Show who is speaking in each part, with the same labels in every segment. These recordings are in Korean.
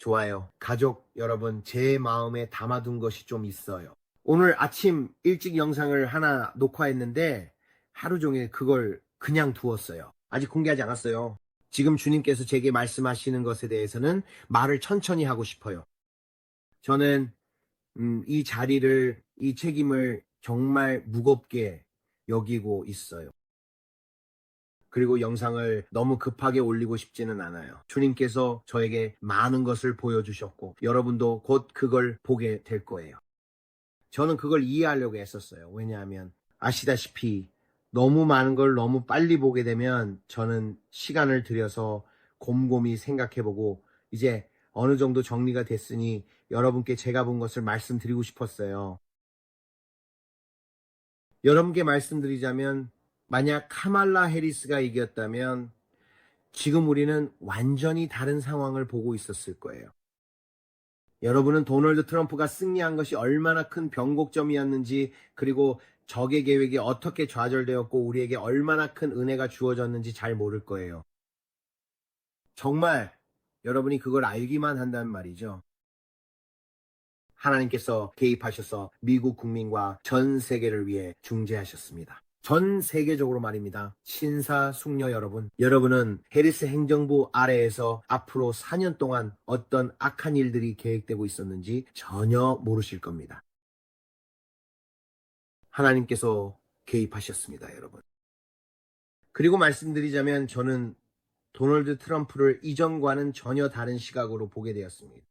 Speaker 1: 좋아요. 가족 여러분, 제 마음에 담아둔 것이 좀 있어요. 오늘 아침 일찍 영상을 하나 녹화했는데 하루 종일 그걸 그냥 두었어요. 아직 공개하지 않았어요. 지금 주님께서 제게 말씀하시는 것에 대해서는 말을 천천히 하고 싶어요. 저는 음, 이 자리를, 이 책임을 정말 무겁게 여기고 있어요. 그리고 영상을 너무 급하게 올리고 싶지는 않아요. 주님께서 저에게 많은 것을 보여주셨고, 여러분도 곧 그걸 보게 될 거예요. 저는 그걸 이해하려고 했었어요. 왜냐하면, 아시다시피, 너무 많은 걸 너무 빨리 보게 되면, 저는 시간을 들여서 곰곰이 생각해보고, 이제 어느 정도 정리가 됐으니, 여러분께 제가 본 것을 말씀드리고 싶었어요. 여러분께 말씀드리자면, 만약 카말라 해리스가 이겼다면 지금 우리는 완전히 다른 상황을 보고 있었을 거예요. 여러분은 도널드 트럼프가 승리한 것이 얼마나 큰 변곡점이었는지 그리고 적의 계획이 어떻게 좌절되었고 우리에게 얼마나 큰 은혜가 주어졌는지 잘 모를 거예요. 정말 여러분이 그걸 알기만 한단 말이죠. 하나님께서 개입하셔서 미국 국민과 전 세계를 위해 중재하셨습니다. 전 세계적으로 말입니다. 신사 숙녀 여러분, 여러분은 해리스 행정부 아래에서 앞으로 4년 동안 어떤 악한 일들이 계획되고 있었는지 전혀 모르실 겁니다. 하나님께서 개입하셨습니다, 여러분. 그리고 말씀드리자면 저는 도널드 트럼프를 이전과는 전혀 다른 시각으로 보게 되었습니다.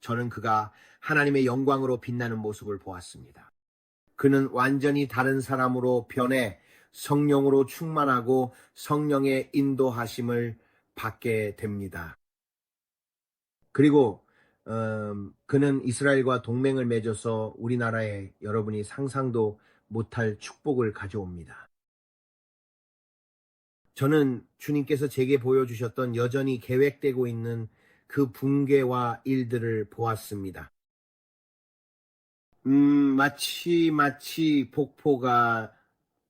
Speaker 1: 저는 그가 하나님의 영광으로 빛나는 모습을 보았습니다. 그는 완전히 다른 사람으로 변해 성령으로 충만하고 성령의 인도하심을 받게 됩니다. 그리고 음, 그는 이스라엘과 동맹을 맺어서 우리나라에 여러분이 상상도 못할 축복을 가져옵니다. 저는 주님께서 제게 보여주셨던 여전히 계획되고 있는 그 붕괴와 일들을 보았습니다. 음, 마치, 마치 폭포가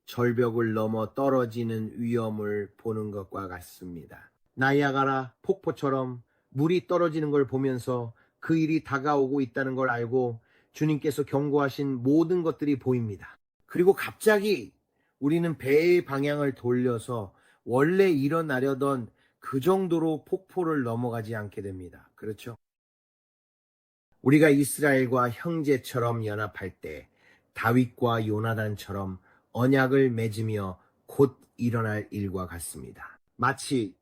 Speaker 1: 절벽을 넘어 떨어지는 위험을 보는 것과 같습니다. 나이아가라 폭포처럼 물이 떨어지는 걸 보면서 그 일이 다가오고 있다는 걸 알고 주님께서 경고하신 모든 것들이 보입니다. 그리고 갑자기 우리는 배의 방향을 돌려서 원래 일어나려던 그 정도로 폭포를 넘어가지 않게 됩니다. 그렇죠? 우리가 이스라엘과 형제처럼 연합할 때 다윗과 요나단처럼 언약을 맺으며 곧 일어날 일과 같습니다. 마치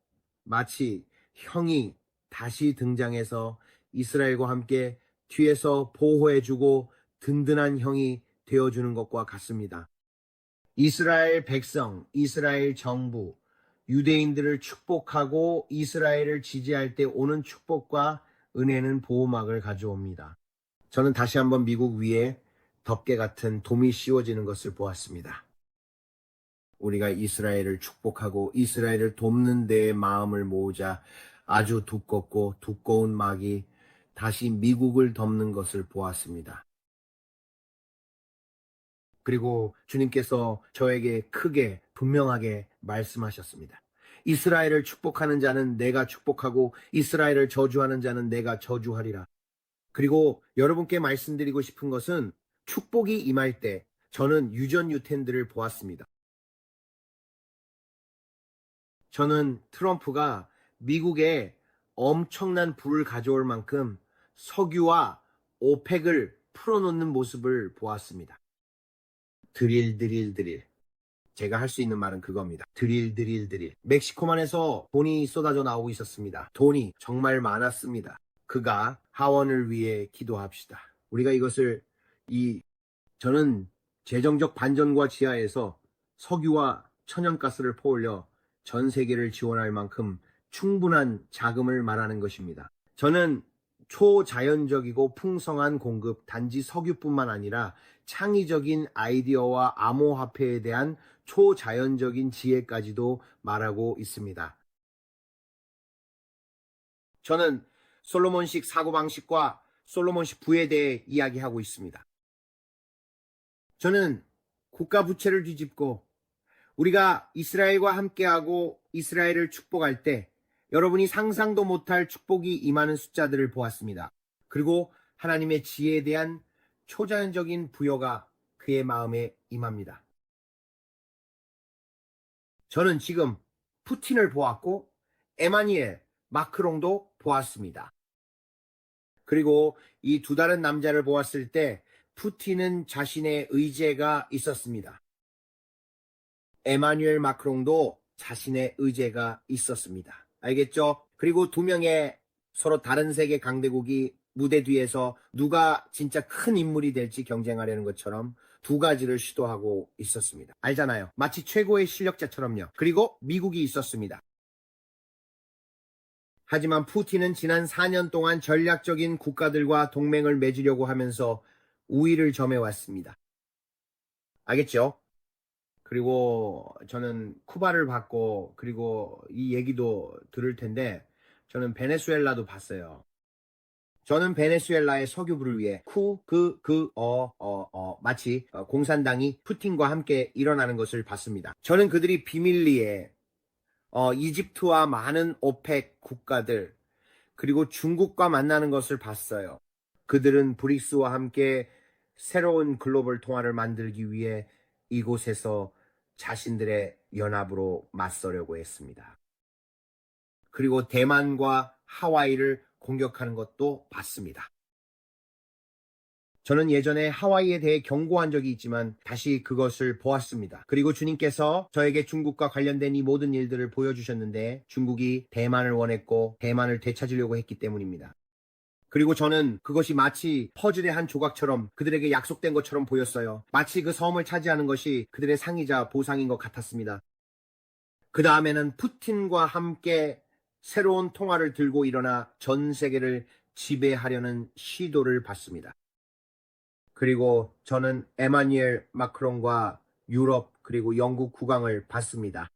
Speaker 1: 마치 형이 다시 등장해서 이스라엘과 함께 뒤에서 보호해주고 든든한 형이 되어주는 것과 같습니다. 이스라엘 백성, 이스라엘 정부, 유대인들을 축복하고 이스라엘을 지지할 때 오는 축복과 은혜는 보호막을 가져옵니다. 저는 다시 한번 미국 위에 덮개 같은 돔이 씌워지는 것을 보았습니다. 우리가 이스라엘을 축복하고 이스라엘을 돕는 데에 마음을 모으자 아주 두껍고 두꺼운 막이 다시 미국을 덮는 것을 보았습니다. 그리고 주님께서 저에게 크게 분명하게 말씀하셨습니다. 이스라엘을 축복하는 자는 내가 축복하고 이스라엘을 저주하는 자는 내가 저주하리라. 그리고 여러분께 말씀드리고 싶은 것은 축복이 임할 때 저는 유전 유텐들을 보았습니다. 저는 트럼프가 미국에 엄청난 부를 가져올 만큼 석유와 오펙을 풀어놓는 모습을 보았습니다. 드릴 드릴 드릴. 제가 할 수 있는 말은 그겁니다. 드릴 드릴 드릴. 멕시코만 해서 돈이 쏟아져 나오고 있었습니다. 돈이 정말 많았습니다. 그가 하원을 위해 기도합시다. 우리가 이것을 이 저는 재정적 반전과 지하에서 석유와 천연가스를 퍼올려 전 세계를 지원할 만큼 충분한 자금을 말하는 것입니다. 저는 초자연적이고 풍성한 공급, 단지 석유뿐만 아니라 창의적인 아이디어와 암호화폐에 대한 초자연적인 지혜까지도 말하고 있습니다. 저는 솔로몬식 사고방식과 솔로몬식 부에 대해 이야기하고 있습니다. 저는 국가 부채를 뒤집고 우리가 이스라엘과 함께하고 이스라엘을 축복할 때 여러분이 상상도 못할 축복이 임하는 숫자들을 보았습니다. 그리고 하나님의 지혜에 대한 초자연적인 부여가 그의 마음에 임합니다. 저는 지금 푸틴을 보았고 에마니엘 마크롱도 보았습니다. 그리고 이 두 다른 남자를 보았을 때 푸틴은 자신의 의제가 있었습니다. 에마뉴엘 마크롱도 자신의 의제가 있었습니다. 알겠죠? 그리고 두 명의 서로 다른 세계 강대국이 무대 뒤에서 누가 진짜 큰 인물이 될지 경쟁하려는 것처럼 두 가지를 시도하고 있었습니다. 알잖아요. 마치 최고의 실력자처럼요. 그리고 미국이 있었습니다. 하지만 푸틴은 지난 4년 동안 전략적인 국가들과 동맹을 맺으려고 하면서 우위를 점해왔습니다. 알겠죠? 그리고 저는 쿠바를 봤고, 그리고 이 얘기도 들을 텐데, 저는 베네수엘라도 봤어요. 저는 베네수엘라의 석유부를 위해 쿠, 그, 그, 어, 어, 어, 마치 어, 공산당이 푸틴과 함께 일어나는 것을 봤습니다. 저는 그들이 비밀리에 어, 이집트와 많은 오펙 국가들, 그리고 중국과 만나는 것을 봤어요. 그들은 브릭스와 함께 새로운 글로벌 통화를 만들기 위해 이곳에서 자신들의 연합으로 맞서려고 했습니다. 그리고 대만과 하와이를 공격하는 것도 봤습니다. 저는 예전에 하와이에 대해 경고한 적이 있지만 다시 그것을 보았습니다. 그리고 주님께서 저에게 중국과 관련된 이 모든 일들을 보여주셨는데 중국이 대만을 원했고 대만을 되찾으려고 했기 때문입니다. 그리고 저는 그것이 마치 퍼즐의 한 조각처럼 그들에게 약속된 것처럼 보였어요. 마치 그 섬을 차지하는 것이 그들의 상이자 보상인 것 같았습니다. 그 다음에는 푸틴과 함께 새로운 통화를 들고 일어나 전 세계를 지배하려는 시도를 봤습니다. 그리고 저는 에마니엘 마크롱과 유럽 그리고 영국 국왕을 봤습니다.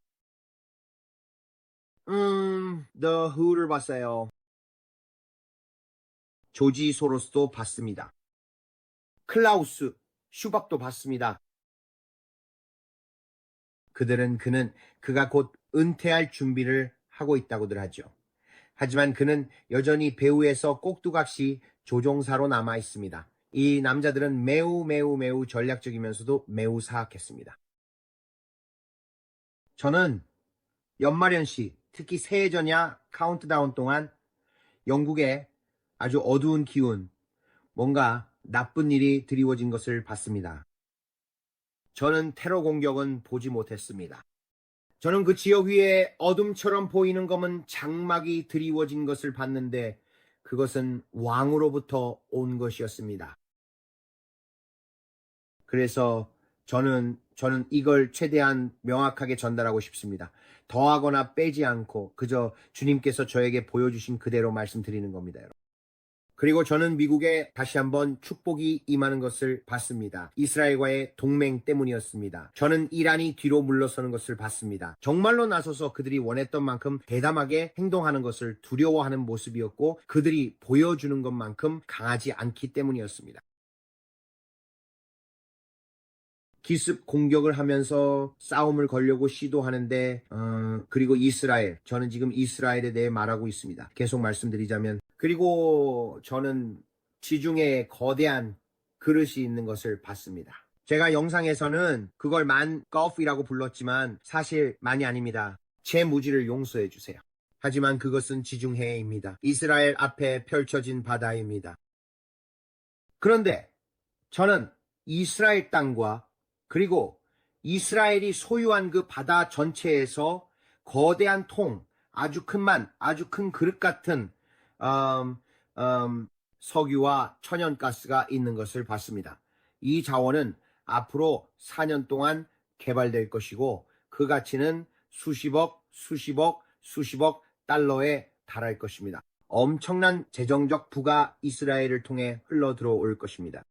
Speaker 1: 음, The Who를 봤어요. 조지 소로스도 봤습니다. 클라우스, 슈밥도 봤습니다. 그들은 그는 그가 곧 은퇴할 준비를 하고 있다고들 하죠. 하지만 그는 여전히 배우에서 꼭두각시 조종사로 남아 있습니다. 이 남자들은 매우 매우 매우 전략적이면서도 매우 사악했습니다. 저는 연말연 시, 특히 새해 전야 카운트다운 동안 영국의 아주 어두운 기운, 뭔가 나쁜 일이 드리워진 것을 봤습니다. 저는 테러 공격은 보지 못했습니다. 저는 그 지역 위에 어둠처럼 보이는 검은 장막이 드리워진 것을 봤는데 그것은 왕으로부터 온 것이었습니다. 그래서 저는 저는 이걸 최대한 명확하게 전달하고 싶습니다. 더하거나 빼지 않고 그저 주님께서 저에게 보여주신 그대로 말씀드리는 겁니다. 여러분. 그리고 저는 미국에 다시 한번 축복이 임하는 것을 봤습니다. 이스라엘과의 동맹 때문이었습니다. 저는 이란이 뒤로 물러서는 것을 봤습니다. 정말로 나서서 그들이 원했던 만큼 대담하게 행동하는 것을 두려워하는 모습이었고 그들이 보여주는 것만큼 강하지 않기 때문이었습니다. 기습 공격을 하면서 싸움을 걸려고 시도하는데 어, 그리고 이스라엘 저는 지금 이스라엘에 대해 말하고 있습니다. 계속 말씀드리자면 그리고 저는 지중해에 거대한 그릇이 있는 것을 봤습니다. 제가 영상에서는 그걸 만 거프이라고 불렀지만 사실 많이 아닙니다. 제 무지를 용서해 주세요. 하지만 그것은 지중해입니다. 이스라엘 앞에 펼쳐진 바다입니다. 그런데 저는 이스라엘 땅과 그리고 이스라엘이 소유한 그 바다 전체에서 거대한 통, 아주 큰 만, 아주 큰 그릇 같은 음, 음, 석유와 천연가스가 있는 것을 봤습니다. 이 자원은 앞으로 4년 동안 개발될 것이고 그 가치는 수십억, 수십억, 수십억 달러에 달할 것입니다. 엄청난 재정적 부가 이스라엘을 통해 흘러 들어올 것입니다.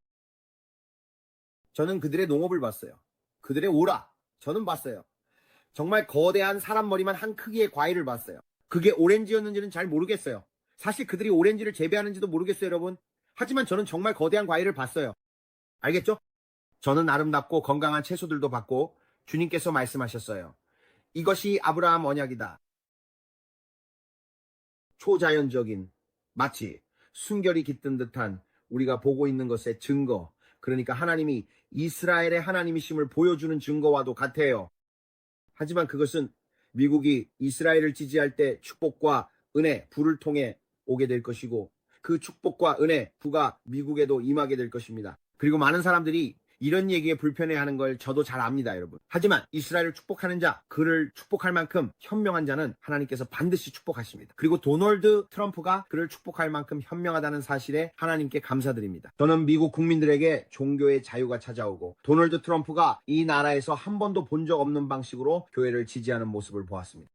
Speaker 1: 저는 그들의 농업을 봤어요. 그들의 오라. 저는 봤어요. 정말 거대한 사람 머리만 한 크기의 과일을 봤어요. 그게 오렌지였는지는 잘 모르겠어요. 사실 그들이 오렌지를 재배하는지도 모르겠어요, 여러분. 하지만 저는 정말 거대한 과일을 봤어요. 알겠죠? 저는 아름답고 건강한 채소들도 봤고 주님께서 말씀하셨어요. 이것이 아브라함 언약이다. 초자연적인 마치 순결이 깃든 듯한 우리가 보고 있는 것의 증거 그러니까 하나님이 이스라엘의 하나님이심을 보여주는 증거와도 같아요. 하지만 그것은 미국이 이스라엘을 지지할 때 축복과 은혜, 부를 통해 오게 될 것이고 그 축복과 은혜, 부가 미국에도 임하게 될 것입니다. 그리고 많은 사람들이 이런 얘기에 불편해하는 걸 저도 잘 압니다, 여러분. 하지만 이스라엘을 축복하는 자, 그를 축복할 만큼 현명한 자는 하나님께서 반드시 축복하십니다. 그리고 도널드 트럼프가 그를 축복할 만큼 현명하다는 사실에 하나님께 감사드립니다. 저는 미국 국민들에게 종교의 자유가 찾아오고 도널드 트럼프가 이 나라에서 한 번도 본 적 없는 방식으로 교회를 지지하는 모습을 보았습니다.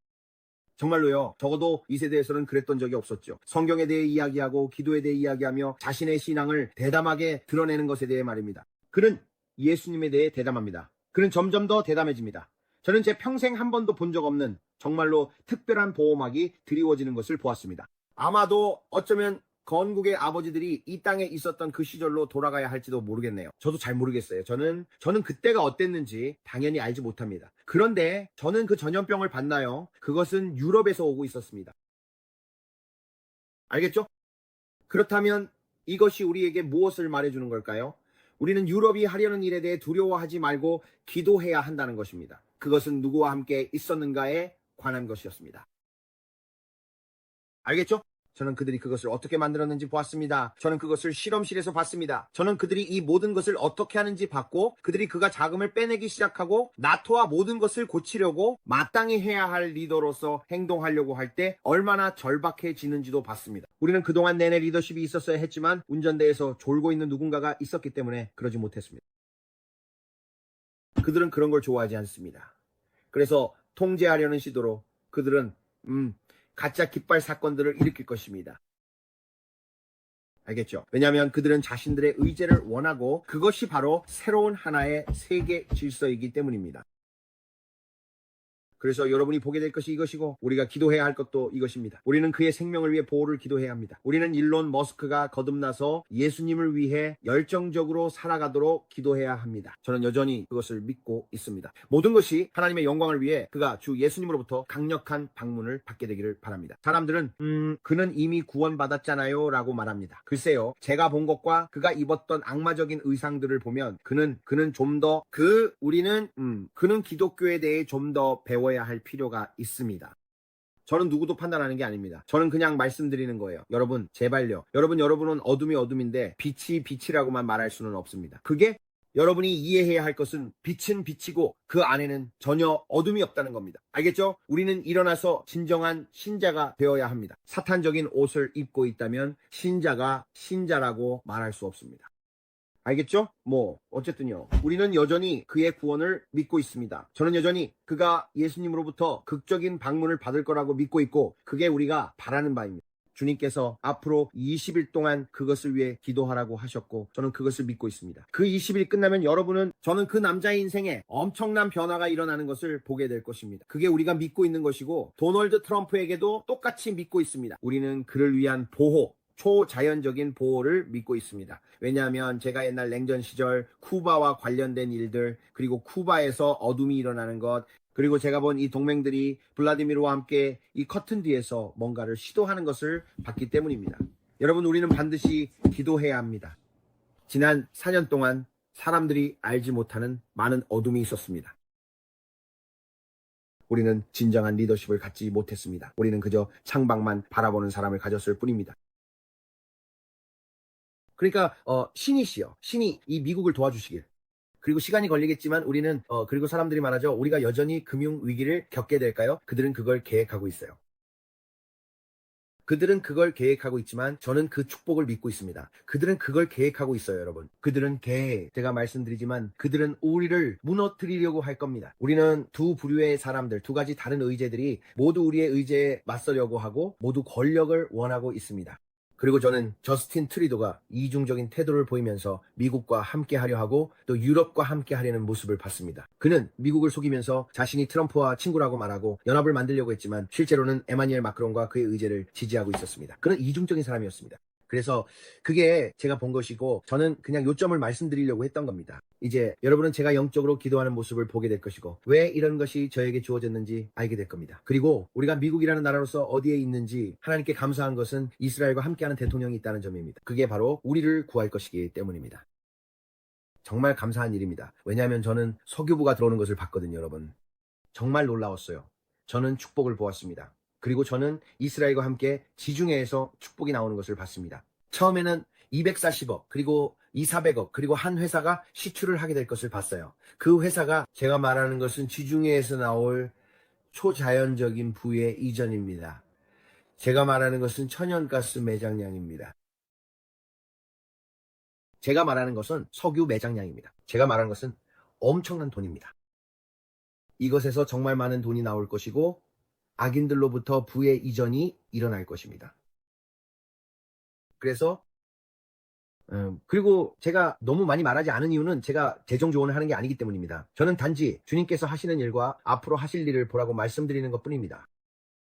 Speaker 1: 정말로요. 적어도 이 세대에서는 그랬던 적이 없었죠. 성경에 대해 이야기하고 기도에 대해 이야기하며 자신의 신앙을 대담하게 드러내는 것에 대해 말입니다. 그는 예수님에 대해 대담합니다. 그는 점점 더 대담해집니다. 저는 제 평생 한 번도 본 적 없는 정말로 특별한 보호막이 드리워지는 것을 보았습니다. 아마도 어쩌면 건국의 아버지들이 이 땅에 있었던 그 시절로 돌아가야 할지도 모르겠네요. 저도 잘 모르겠어요. 저는 저는 그때가 어땠는지 당연히 알지 못합니다. 그런데 저는 그 전염병을 봤나요? 그것은 유럽에서 오고 있었습니다. 알겠죠? 그렇다면 이것이 우리에게 무엇을 말해주는 걸까요? 우리는 유럽이 하려는 일에 대해 두려워하지 말고 기도해야 한다는 것입니다. 그것은 누구와 함께 있었는가에 관한 것이었습니다. 알겠죠? 저는 그들이 그것을 어떻게 만들었는지 보았습니다. 저는 그것을 실험실에서 봤습니다. 저는 그들이 이 모든 것을 어떻게 하는지 봤고, 그들이 그가 자금을 빼내기 시작하고, 나토와 모든 것을 고치려고 마땅히 해야 할 리더로서 행동하려고 할 때 얼마나 절박해지는지도 봤습니다. 우리는 그동안 내내 리더십이 있었어야 했지만, 운전대에서 졸고 있는 누군가가 있었기 때문에 그러지 못했습니다. 그들은 그런 걸 좋아하지 않습니다. 그래서 통제하려는 시도로 그들은, 음, 가짜 깃발 사건들을 일으킬 것입니다. 알겠죠? 왜냐하면 그들은 자신들의 의제를 원하고 그것이 바로 새로운 하나의 세계 질서이기 때문입니다. 그래서 여러분이 보게 될 것이 이것이고 우리가 기도해야 할 것도 이것입니다. 우리는 그의 생명을 위해 보호를 기도해야 합니다. 우리는 일론 머스크가 거듭나서 예수님을 위해 열정적으로 살아가도록 기도해야 합니다. 저는 여전히 그것을 믿고 있습니다. 모든 것이 하나님의 영광을 위해 그가 주 예수님으로부터 강력한 방문을 받게 되기를 바랍니다. 사람들은 음 그는 이미 구원받았잖아요 라고 말합니다. 글쎄요 제가 본 것과 그가 입었던 악마적인 의상들을 보면 그는 그는 좀 더 그 우리는 음 그는 기독교에 대해 좀 더 배워 야 할 필요가 있습니다. 저는 누구도 판단하는 게 아닙니다. 저는 그냥 말씀드리는 거예요. 여러분, 제발요. 여러분, 여러분은 어둠이 어둠인데 빛이 빛이라고만 말할 수는 없습니다. 그게 여러분이 이해해야 할 것은 빛은 빛이고 그 안에는 전혀 어둠이 없다는 겁니다. 알겠죠? 우리는 일어나서 진정한 신자가 되어야 합니다. 사탄적인 옷을 입고 있다면 신자가 신자라고 말할 수 없습니다. 알겠죠? 뭐 어쨌든요. 우리는 여전히 그의 구원을 믿고 있습니다. 저는 여전히 그가 예수님으로부터 극적인 방문을 받을 거라고 믿고 있고 그게 우리가 바라는 바입니다. 주님께서 앞으로 20일 동안 그것을 위해 기도하라고 하셨고 저는 그것을 믿고 있습니다. 그 20일 끝나면 여러분은 저는 그 남자의 인생에 엄청난 변화가 일어나는 것을 보게 될 것입니다. 그게 우리가 믿고 있는 것이고 도널드 트럼프에게도 똑같이 믿고 있습니다. 우리는 그를 위한 보호 초자연적인 보호를 믿고 있습니다. 왜냐하면 제가 옛날 냉전 시절 쿠바와 관련된 일들 그리고 쿠바에서 어둠이 일어나는 것 그리고 제가 본 이 동맹들이 블라디미르와 함께 이 커튼 뒤에서 뭔가를 시도하는 것을 봤기 때문입니다. 여러분 우리는 반드시 기도해야 합니다. 지난 4년 동안 사람들이 알지 못하는 많은 어둠이 있었습니다. 우리는 진정한 리더십을 갖지 못했습니다. 우리는 그저 창밖만 바라보는 사람을 가졌을 뿐입니다. 그러니까 어, 신이시여 신이 이 미국을 도와주시길 그리고 시간이 걸리겠지만 우리는 어, 그리고 사람들이 말하죠 우리가 여전히 금융 위기를 겪게 될까요? 그들은 그걸 계획하고 있어요. 그들은 그걸 계획하고 있지만 저는 그 축복을 믿고 있습니다. 그들은 그걸 계획하고 있어요, 여러분. 그들은 계획. 제가 말씀드리지만 그들은 우리를 무너뜨리려고 할 겁니다. 우리는 두 부류의 사람들, 두 가지 다른 의제들이 모두 우리의 의제에 맞서려고 하고 모두 권력을 원하고 있습니다. 그리고 저는 저스틴 트리도가 이중적인 태도를 보이면서 미국과 함께 하려 하고 또 유럽과 함께 하려는 모습을 봤습니다. 그는 미국을 속이면서 자신이 트럼프와 친구라고 말하고 연합을 만들려고 했지만 실제로는 에마니엘 마크론과 그의 의제를 지지하고 있었습니다. 그는 이중적인 사람이었습니다. 그래서 그게 제가 본 것이고 저는 그냥 요점을 말씀드리려고 했던 겁니다. 이제 여러분은 제가 영적으로 기도하는 모습을 보게 될 것이고 왜 이런 것이 저에게 주어졌는지 알게 될 겁니다. 그리고 우리가 미국이라는 나라로서 어디에 있는지 하나님께 감사한 것은 이스라엘과 함께하는 대통령이 있다는 점입니다. 그게 바로 우리를 구할 것이기 때문입니다. 정말 감사한 일입니다. 왜냐하면 저는 석유부가 들어오는 것을 봤거든요, 여러분. 정말 놀라웠어요. 저는 축복을 보았습니다. 그리고 저는 이스라엘과 함께 지중해에서 축복이 나오는 것을 봤습니다. 처음에는 240억, 그리고 2, 400억, 그리고 한 회사가 시출을 하게 될 것을 봤어요. 그 회사가 제가 말하는 것은 지중해에서 나올 초자연적인 부의 이전입니다. 제가 말하는 것은 천연가스 매장량입니다. 제가 말하는 것은 석유 매장량입니다. 제가 말하는 것은 엄청난 돈입니다. 이것에서 정말 많은 돈이 나올 것이고 악인들로부터 부의 이전이 일어날 것입니다. 그래서 음, 그리고 제가 너무 많이 말하지 않은 이유는 제가 재정 조언을 하는 게 아니기 때문입니다. 저는 단지 주님께서 하시는 일과 앞으로 하실 일을 보라고 말씀드리는 것 뿐입니다.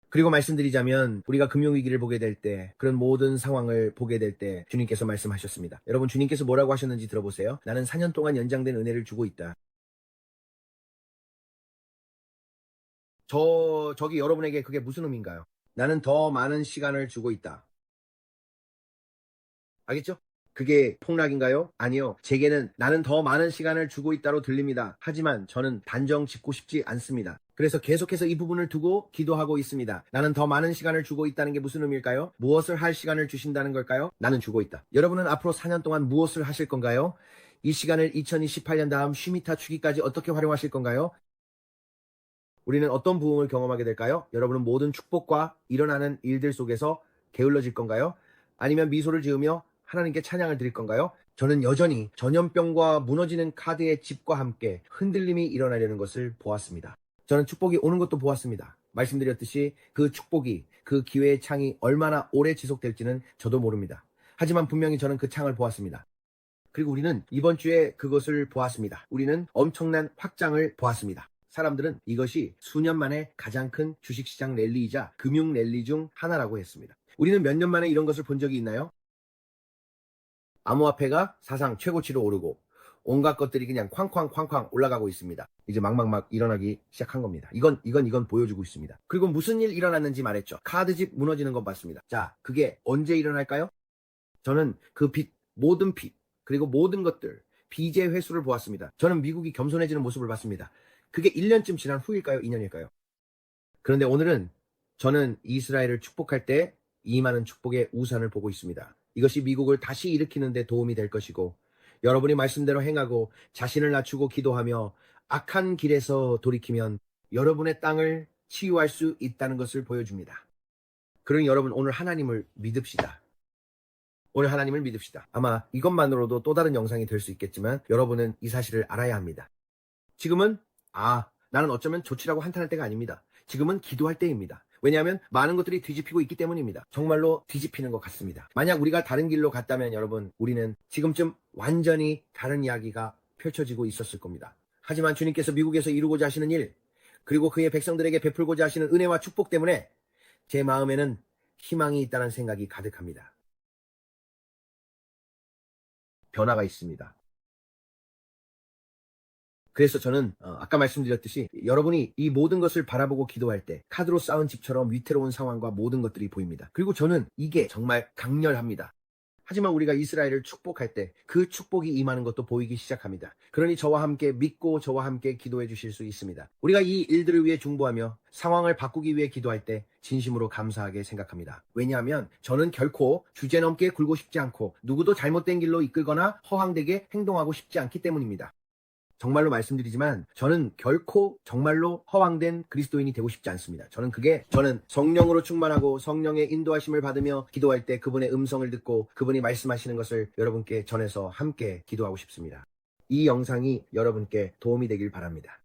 Speaker 1: 그리고 말씀드리자면 우리가 금융위기를 보게 될 때 그런 모든 상황을 보게 될 때 주님께서 말씀하셨습니다. 여러분 주님께서 뭐라고 하셨는지 들어보세요. 나는 4년 동안 연장된 은혜를 주고 있다. 저, 저기 여러분에게 그게 무슨 의미인가요? 나는 더 많은 시간을 주고 있다. 알겠죠? 그게 폭락인가요? 아니요. 제게는 나는 더 많은 시간을 주고 있다로 들립니다. 하지만 저는 단정 짓고 싶지 않습니다. 그래서 계속해서 이 부분을 두고 기도하고 있습니다. 나는 더 많은 시간을 주고 있다는 게 무슨 의미일까요? 무엇을 할 시간을 주신다는 걸까요? 나는 주고 있다. 여러분은 앞으로 4년 동안 무엇을 하실 건가요? 이 시간을 2028년 다음 쉬미타 주기까지 어떻게 활용하실 건가요? 우리는 어떤 부흥을 경험하게 될까요? 여러분은 모든 축복과 일어나는 일들 속에서 게을러질 건가요? 아니면 미소를 지으며 하나님께 찬양을 드릴 건가요? 저는 여전히 전염병과 무너지는 카드의 집과 함께 흔들림이 일어나려는 것을 보았습니다. 저는 축복이 오는 것도 보았습니다. 말씀드렸듯이 그 축복이 그 기회의 창이 얼마나 오래 지속될지는 저도 모릅니다. 하지만 분명히 저는 그 창을 보았습니다. 그리고 우리는 이번 주에 그것을 보았습니다. 우리는 엄청난 확장을 보았습니다. 사람들은 이것이 수년 만에 가장 큰 주식시장 랠리이자 금융 랠리 중 하나라고 했습니다. 우리는 몇 년 만에 이런 것을 본 적이 있나요? 암호화폐가 사상 최고치로 오르고 온갖 것들이 그냥 쾅쾅쾅쾅 올라가고 있습니다. 이제 막막막 일어나기 시작한 겁니다. 이건 이건 이건 보여주고 있습니다. 그리고 무슨 일 일어났는지 말했죠. 카드집 무너지는 것 봤습니다. 자, 그게 언제 일어날까요? 저는 그 빚, 모든 빚, 그리고 모든 것들, 비제 회수를 보았습니다. 저는 미국이 겸손해지는 모습을 봤습니다. 그게 1년쯤 지난 후일까요? 2년일까요? 그런데 오늘은 저는 이스라엘을 축복할 때 이 많은 축복의 우산을 보고 있습니다. 이것이 미국을 다시 일으키는 데 도움이 될 것이고 여러분이 말씀대로 행하고 자신을 낮추고 기도하며 악한 길에서 돌이키면 여러분의 땅을 치유할 수 있다는 것을 보여줍니다. 그러니 여러분 오늘 하나님을 믿읍시다. 오늘 하나님을 믿읍시다. 아마 이것만으로도 또 다른 영상이 될 수 있겠지만 여러분은 이 사실을 알아야 합니다. 지금은 아 나는 어쩌면 조치라고 한탄할 때가 아닙니다. 지금은 기도할 때입니다. 왜냐하면 많은 것들이 뒤집히고 있기 때문입니다. 정말로 뒤집히는 것 같습니다. 만약 우리가 다른 길로 갔다면 여러분 우리는 지금쯤 완전히 다른 이야기가 펼쳐지고 있었을 겁니다. 하지만 주님께서 미국에서 이루고자 하시는 일 그리고 그의 백성들에게 베풀고자 하시는 은혜와 축복 때문에 제 마음에는 희망이 있다는 생각이 가득합니다. 변화가 있습니다. 그래서 저는 어, 아까 말씀드렸듯이 여러분이 이 모든 것을 바라보고 기도할 때 카드로 쌓은 집처럼 위태로운 상황과 모든 것들이 보입니다. 그리고 저는 이게 정말 강렬합니다. 하지만 우리가 이스라엘을 축복할 때 그 축복이 임하는 것도 보이기 시작합니다. 그러니 저와 함께 믿고 저와 함께 기도해 주실 수 있습니다. 우리가 이 일들을 위해 중보하며 상황을 바꾸기 위해 기도할 때 진심으로 감사하게 생각합니다. 왜냐하면 저는 결코 주제넘게 굴고 싶지 않고 누구도 잘못된 길로 이끌거나 허황되게 행동하고 싶지 않기 때문입니다. 정말로 말씀드리지만 저는 결코 정말로 허황된 그리스도인이 되고 싶지 않습니다. 저는 그게 저는 성령으로 충만하고 성령의 인도하심을 받으며 기도할 때 그분의 음성을 듣고 그분이 말씀하시는 것을 여러분께 전해서 함께 기도하고 싶습니다. 이 영상이 여러분께 도움이 되길 바랍니다.